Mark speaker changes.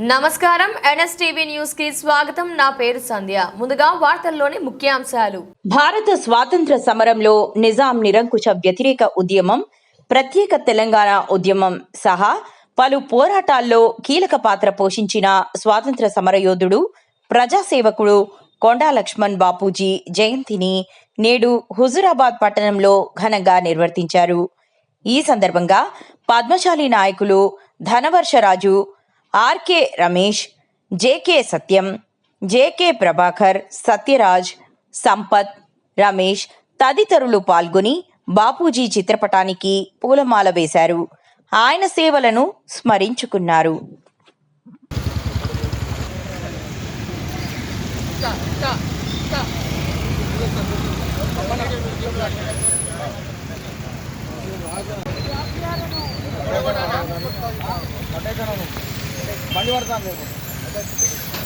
Speaker 1: నమస్కారం. ఎన్ఎస్టీవీ న్యూస్కి స్వాగతం. నా పేరు సంధ్య. ముందుగా వార్తల్లోని ముఖ్యాంశాలు.
Speaker 2: భారత స్వాతంత్ర సమరంలో నిజాం నిరంకుశ వ్యతిరేక ఉద్యమం ప్రత్యేక తెలంగాణ ఉద్యమం సహా పలు పోరాటాల్లో కీలక పాత్ర పోషించిన స్వాతంత్ర సమరయోధుడు ప్రజాసేవకుడు కొండా లక్ష్మణ్ బాపూజీ జయంతిని నేడు హుజురాబాద్ పట్టణంలో ఘనంగా నిర్వర్తించారు. ఈ సందర్భంగా పద్మశాలి నాయకులు Dhanavarsharaju RK Ramesh JK Satyam JK Prabhakar Satyaraj Sampath Ramesh తదితరులు పాల్గొని బాపూజీ చిత్రపటానికి పూలమాల వేశారు. ఆయన సేవలను స్మరించుకున్నారు.
Speaker 3: வண்டி வரதான் இருக்கும்